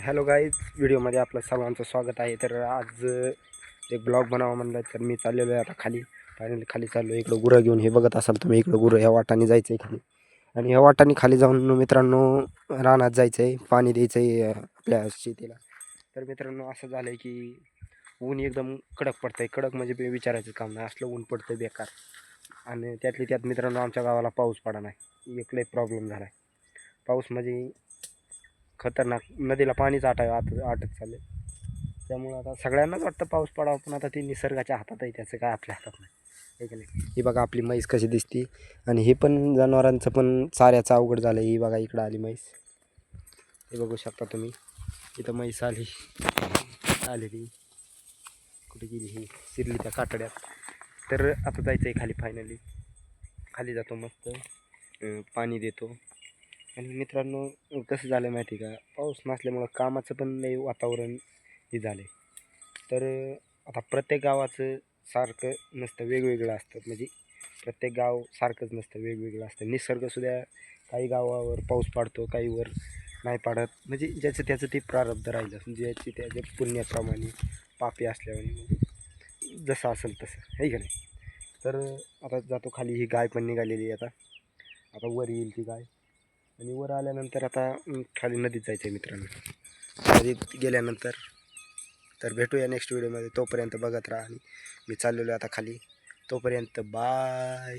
Hello guys व्हिडिओमध्ये आपलं सर्वांचं स्वागत आहे. तर आज एक ब्लॉग बनावा म्हणलं तर मी चाललेलो आहे आता खाली. फायनली खाली चाललो इकडं गुरं घेऊन. हे बघत असाल तुम्ही इकडं गुरं ह्या वाटाने जायचं आहे खाली. आणि ह्या वाटाने खाली जाऊन मित्रांनो रानात जायचं आहे पाणी द्यायचं आहे आपल्या शेतीला. तर मित्रांनो असं झालं आहे की ऊन एकदम कडक पडतं आहे कडक म्हणजे विचारायचं काम नाही. असलं ऊन पडतं बेकार. आणि त्यातली त्यात मित्रांनो आमच्या गावाला पाऊस पडा नाही. एक लय प्रॉब्लेम झाला आहे पाऊस म्हणजे खतरनाक नदीला पाणीच आटा आट आटत चालले त्यामुळं आता सगळ्यांनाच वाटतं पाऊस पडावा पण आता ते निसर्गाच्या हातात आहे त्याचं काय आपल्या हातात नाही. आहे नाही? ही बघा आपली म्हैस कशी दिसती. आणि हे पण जनावरांचं पण चाऱ्याचं अवघड झालं ही बघा इकडं आली म्हैस. हे बघू शकता तुम्ही. इथं म्हैस आली. आलेली कुठे गेली ही? शिरली त्या कातड्यात. तर आता जायचं आहे खाली फायनली खाली जातो मस्त. पाणी देतो. आणि मित्रांनो कसं झालं माहिती आहे का? पाऊस नसल्यामुळं कामाचं पण नाही वातावरण हे झालं आहे तर आता प्रत्येक गावाचं सारखं नसतं वेगवेगळं असतं. म्हणजे प्रत्येक गाव सारखंच नसतं वेगवेगळं असतं. निसर्गसुद्धा काही गावावर पाऊस पडतो काहीवर नाही पाडत. म्हणजे ज्याचं त्याचं ते प्रारब्ध राहिलं ज्याची त्याच्या पुण्याप्रमाणे पापी असल्यामुळे जसं असेल तसं. आहे का नाही? तर आता जातो खाली. ही गाय पण निघालेली आहे आता. आता वर येईल ती गाय. आणि वर आल्यानंतर आता खाली नदीत जायचं आहे मित्रांनो. नदीत गेल्यानंतर तर भेटूया नेक्स्ट व्हिडिओमध्ये तोपर्यंत बघत राहा आणि मी चाललेलो आहे आता खाली. तोपर्यंत बाय